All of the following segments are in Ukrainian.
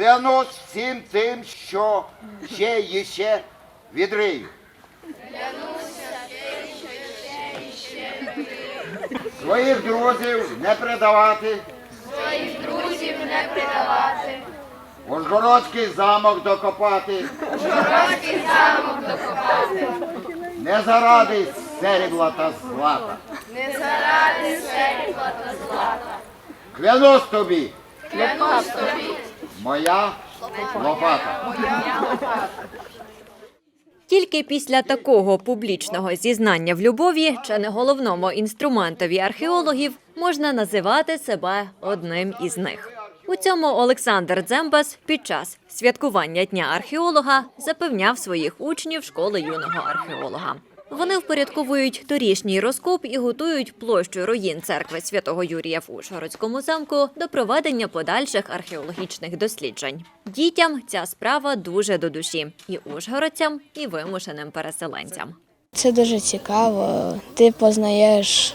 Клянусь всім тим, що ще і ще відрию. Своїх друзів не предавати. Своїх друзів не предавати. Ужгородський замок докопати. Ужгородський замок докопати. Не заради серебла та злата. Не заради серебла та злата. Клянусь тобі. Клянусь тобі. Моя лопата. Тільки після такого публічного зізнання в любові, чи не головному інструментові археологів, можна називати себе одним із них. У цьому Олександр Дзембас під час святкування дня археолога запевняв своїх учнів школи юного археолога. Вони впорядковують торішній розкоп і готують площу руїн церкви святого Юрія в Ужгородському замку до проведення подальших археологічних досліджень. Дітям ця справа дуже до душі і ужгородцям, і вимушеним переселенцям. Це дуже цікаво. Ти познаєш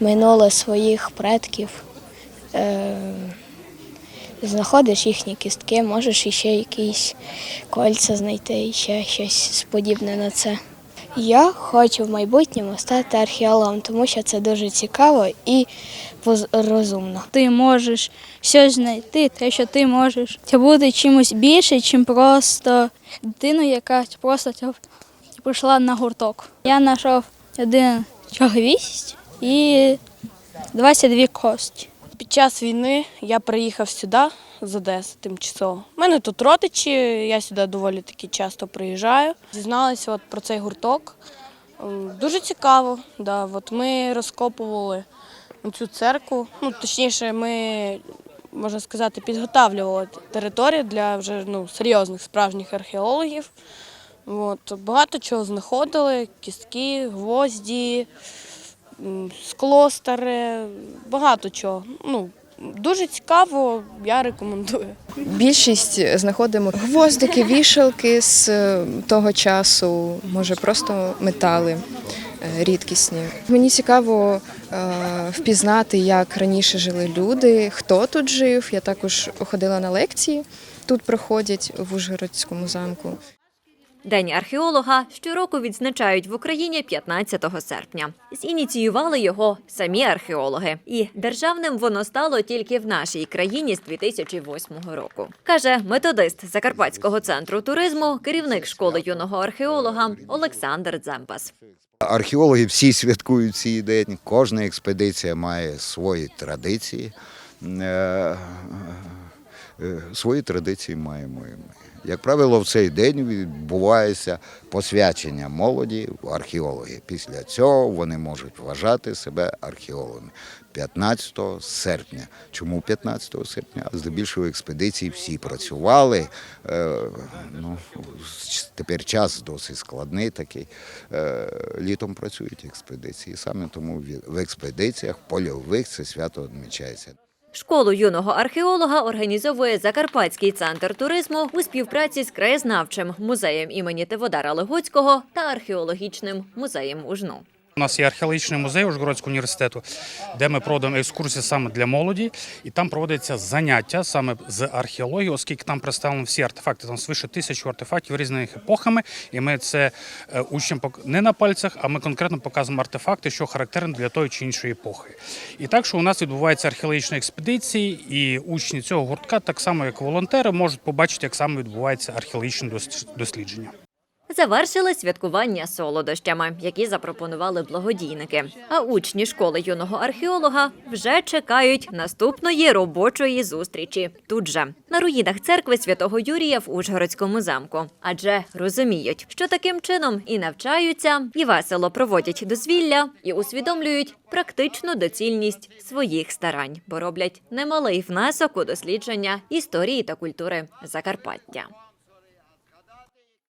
минуле своїх предків, е, знаходиш їхні кістки, можеш іще якісь кольця знайти, ще щось подібне на це. Я хочу в майбутньому стати археологом, тому що це дуже цікаво і розумно. ти можеш щось знайти, те, що ти можеш. Це буде чимось більше, чим просто дитину, яка просто прийшла на гурток. Я знайшов один гвіздь і 22 кості. Під час війни я приїхав сюди з Одеси тимчасово. У мене тут родичі, я сюди доволі таки часто приїжджаю. Дізналася от про цей гурток. Дуже цікаво. Да. От ми розкопували цю церкву. Ну, точніше, ми, можна сказати, підготавлювали територію для вже ну, серйозних справжніх археологів. От, багато чого знаходили: кістки, гвозді, скло старе, багато чого. Ну, дуже цікаво, я рекомендую. Більшість знаходимо гвоздики, вішалки з е, того часу, може просто метали е, рідкісні. Мені цікаво е, впізнати, як раніше жили люди, хто тут жив. Я також ходила на лекції. Тут проходять в Ужгородському замку. День археолога щороку відзначають в Україні 15 серпня. Зініціювали його самі археологи, і державним воно стало тільки в нашій країні з 2008 року. каже методист Закарпатського центру туризму, керівник школи юного археолога Олександр Дземпас. Археологи всі святкують цей день. Кожна експедиція має свої традиції. Е, Свої традиції маємо ми. Як правило, в цей день відбувається посвячення молоді в археологи. Після цього вони можуть вважати себе археологами. 15 серпня. Чому 15 серпня? Здебільшого експедиції всі працювали. Е, ну, тепер час досить складний такий. Е, літом працюють експедиції. Саме тому в експедиціях польових це свято відмічається. Школу юного археолога організовує Закарпатський центр туризму у співпраці з краєзнавчим музеєм імені Теводара Легоцького та археологічним музеєм Ужну. У нас є археологічний музей Ужгородського університету, де ми проводимо екскурсії саме для молоді, і там проводяться заняття саме з археології, оскільки там представлені всі артефакти. Там свише тисячу артефактів різними епохами. І ми це е, учням пок- не на пальцях, а ми конкретно показуємо артефакти, що характерні для тої чи іншої епохи. І так, що у нас відбуваються археологічні експедиції, і учні цього гуртка, так само як волонтери, можуть побачити, як саме відбувається археологічне дос- дослідження. Завершили святкування солодощами, які запропонували благодійники. А учні школи юного археолога вже чекають наступної робочої зустрічі тут же на руїнах церкви святого Юрія в Ужгородському замку. Адже розуміють, що таким чином і навчаються, і весело проводять дозвілля, і усвідомлюють практичну доцільність своїх старань, бо роблять немалий внесок у дослідження історії та культури Закарпаття.